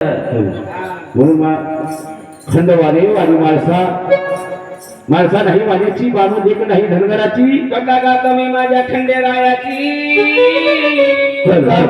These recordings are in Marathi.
म्हणून खंडवाले आणि माळसा माळसा नाही माझ्याची बांधून एक नाही धनगराची कथा गातो मी माझ्या खंडेरायाची. माझ्या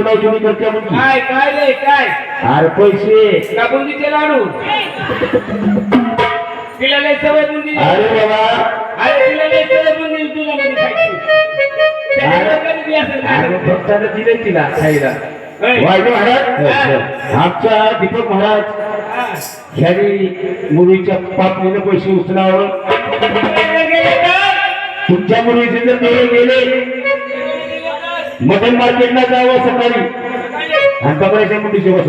तुला चोरी करते काय काय रे काय? अरे पैसे. का बुंदीचे लाडू तिला लय सवय बुंदी. अरे बाबा. अरे तिला लय सवय बुंदी तुला खायची. कधी बी अरे. भक्ताला दिले तिला खायला. होय. महाराज आमच्या दीपक महाराज हा. ह्यांनी मुलीच्या पापणीने पैसे उचलावं. गेले गेले? तुमच्या मुलीचे जर मेले गेले मटन मार्केट ला जावं सकाळी घंटा पण एका मोठी सेवा